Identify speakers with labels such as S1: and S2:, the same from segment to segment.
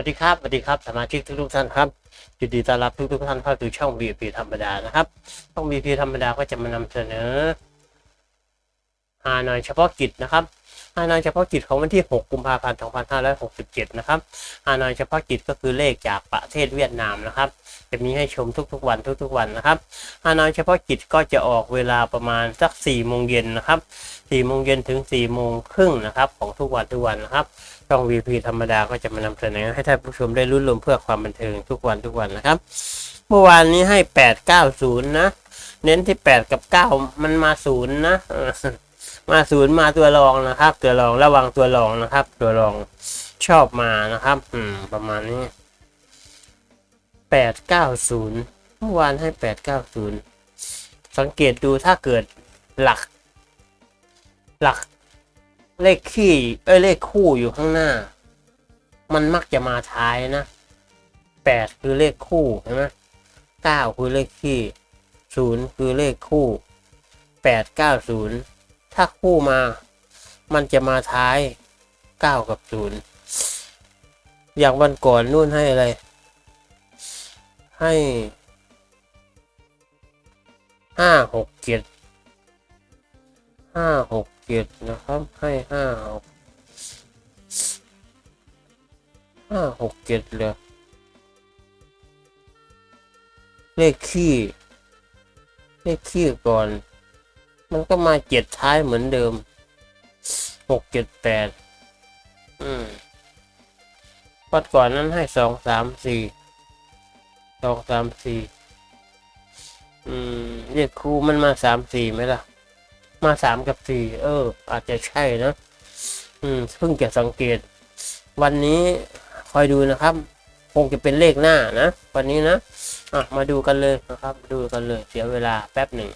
S1: วัสดีครับสวัสดีครับสมาชิกทุกๆท่านครับยินดีต้อนรับทุกทุกท่านเข้าสู่ช่องวีพีธรรมดานะครับช่องวีพีธรรมดาก็จะมานำเสนอ ฮานอยเฉพาะกิจนะครับฮานอยเฉพาะกิจของวันที่ 6 กุมภาพันธ์ 2567 นะครับฮานอยเฉพาะกิจก็คือเลขจากประเทศเวียดนามนะครับ จะมีให้ชมทุกๆวันทุกๆวันนะครับฮานอยเฉพาะกิจก็จะออกเวลาประมาณสัก 4 โมงเย็นนะครับ 4 โมงเย็นถึง 4 โมงครึ่งนะครับของทุกวันทุกวันนะครับ ช่อง VP ธรรมดาก็จะมานำเสนอให้ท่านผู้ชมได้รุ่นรวมเพื่อความบันเทิงทุกวันทุกวันนะครับ เมื่อวานนี้ให้ 890 นะ เน้นที่ 8 กับ 9 มันมาศูนย์นะ มาศูนย์มาตัวรองนะครับ ตัวรองระวังตัวรองนะครับ ตัวรองชอบมานะครับ อืม ประมาณนี้890เมื่อวานให้890สังเกตดูถ้าเกิดหลัก หลัก เลขขี้เอ้ยเลขคู่อยู่ข้างหน้า มันมักจะมาท้ายนะแปดคือเลขคู่เห็นไหมเก้าคือเลขขี้ศูนย์คือเลขคู่แปดเก้าศูนย์ ถ้าคู่มา มันจะมาท้ายเก้ากับศูนย์อย่างวันก่อนนู่นให้อะไร ให้ห้าหกเจ็ดห้าหกเจ็ดนะครับให้ห้าหกห้าหกเจ็ดเลยเลขขี้ เลขขี้ก่อน มันก็มาเจ็ดท้ายเหมือนเดิมหกเจ็ดแปดอืมปัดก่อนนั้นให้สองสามสี่สองสามสี่อืมเลขคู่มันมาสามสี่ไหมล่ะ มาสามกับสี่เออ อาจจะใช่นะอืมเพิ่งจะสังเกต วันนี้คอยดูนะครับ คงจะเป็นเลขหน้านะ วันนี้นะอะมาดูกันเลยนะครับ ดูกันเลย เสียเวลาแป๊บหนึ่ง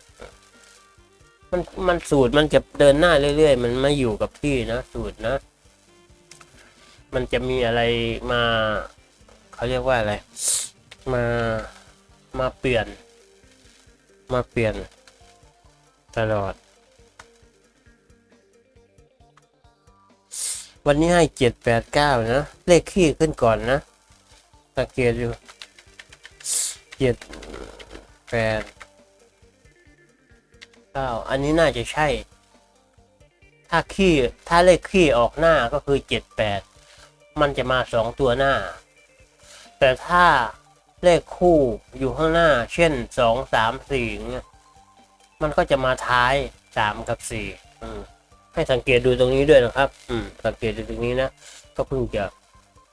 S1: มันมันสูตรมันจะเดินหน้าเรื่อยๆ มันไม่อยู่กับที่นะสูตรนะ มันจะมีอะไรมาเขาเรียกว่าอะไร มามาเปลี่ยน มาเปลี่ยน ตลอด วันนี้ให้เจ็ดแปดเก้านะ เลขขี้ขึ้นก่อนนะสังเกตดูเจ็ดแปด เก้าอันนี้น่าจะใช่ ถ้าขี้ถ้าเลขขี้ออกหน้าก็คือเจ็ดแปดมันจะมาสองตัวหน้า แต่ถ้าเลขคู่อยู่ข้างหน้า เช่นสองสามสี่เนี่ยมันก็จะมาท้ายสามกับสี่ให้สังเกตดูตรงนี้ด้วยนะครับ อืม สังเกตดูตรงนี้นะ ก็เพิ่งจะ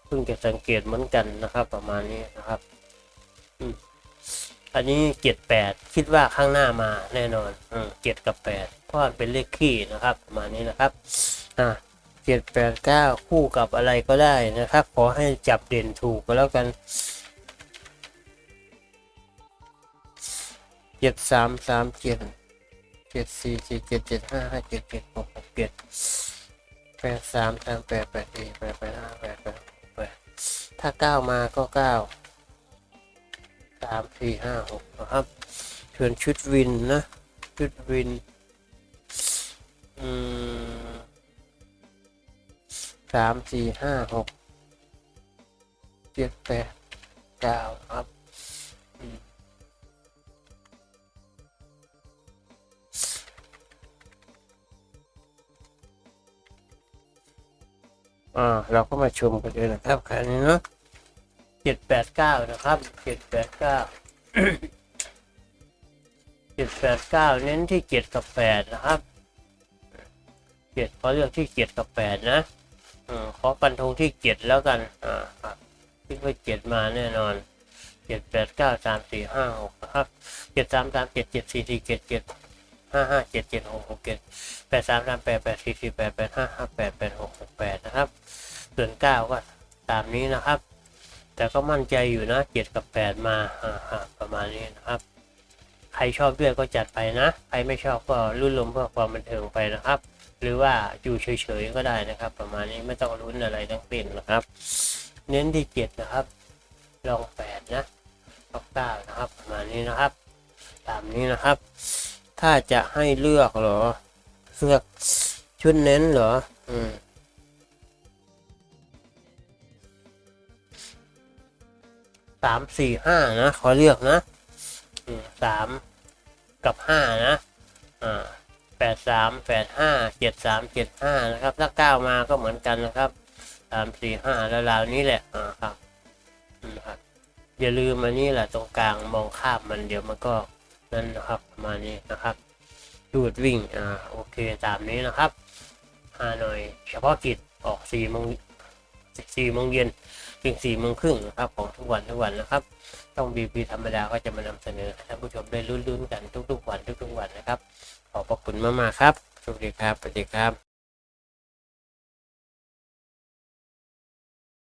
S1: เพิ่งจะสังเกตเหมือนกันนะครับ ประมาณนี้นะครับ อืม อันนี้เจ็ดแปดคิดว่าข้างหน้ามาแน่นอนเจ็ดกับแปดเพราะเป็นเลขคี่นะครับประมาณนี้นะครับอ่าเจ็ดแปดเก้าคู่กับอะไรก็ได้นะครับ ขอให้จับเด่นถูกก็แล้วกันเจ็ดสามสามเจ็ดเจ็ดสี่สี่เจ็ดเจ็ดห้าห้าเจ็ดเจ็ดหกหกเจ็ดแปดสามสามแปดแปดสี่แปดแปดห้าแปดแปดแปดถ้าเก้ามาก็เก้า สามสี่ห้าหกนะครับเชิญชุดวินนะ ชุดวินอืมสามสี่ห้าหกเจ็ดแปดเก้าครับอ่าเราก็มาชมกันเลยนะครับคันนี้เนาะ เจ็ดแปดเก้านะครับเจ็ดแปดเก้าเจ็ดแปดเก้าเน้นที่เจ็ดกับแปดนะครับเจ็ดขาเลือกที่เจ็ดกับแปดนะอขอฟันธงที่เจ็ดแล้วกัน อ่าครับคิดว่าเจ็ดมาแน่นอนเจ็ดแปดเก้าสามสี่ห้าหกนะครับเจ็ดสามสามเจ็ดเจ็ดสี่สี่เจ็ดเจ็ดห้าห้าเจ็ดเจ็ดหกหกเจ็ดแปดสามสามแปดแปดสี่สี่แปดแปดห้าห้าแปดแปดหกหกแปดนะครับส่วนเก้าก็ตามนี้นะครับ แต่ก็มั่นใจอยู่นะเจ็ดกับแปดมาประมาณนี้นะครับ ใครชอบด้วยก็จัดไปนะ ใครไม่ชอบก็รุ่นลมเพื่อความบันเทิงไปนะครับ หรือว่าอยู่เฉยๆก็ได้นะครับ ประมาณนี้ไม่ต้องรุ้นอะไรทั้งสิ้นนะครับ เน้นที่เจ็ดนะครับ ลองแปดนะลองเก้านะครับ ประมาณนี้นะครับ ตามนี้นะครับ ถ้าจะให้เลือกเหรอเลือกชุดเน้นเหรอ อืม สามสี่ห้านะขอเลือกนะสามกับห้านะอ่าแปดสามแปดห้าเจ็ดสามเจ็ดห้านะครับ ถ้าเก้ามาก็เหมือนกันนะครับสามสี่ห้าแล้วราวนี้แหละอ่าครับอืมครับอย่าลืมอันนี้แหละตรงกลางมองข้ามมันเดี๋ยวมันก็นั่นนะครับประมาณนี้นะครับดูดวิ่งอ่าโอเคตามนี้นะครับฮานอยเฉพาะกิจออกสี่โมง สี่โมงเย็นถึงสี่โมงครึ่งนะครับของทุกวันทุกวันนะครับต้องบีบีธรรมดาก็จะมานำเสนอให้ท่านผู้ชมได้ลุ้นๆกันทุกๆวันทุกๆวันนะครับ ขอบพระคุณมากๆครับสวัสดีครับสวัสดีครับ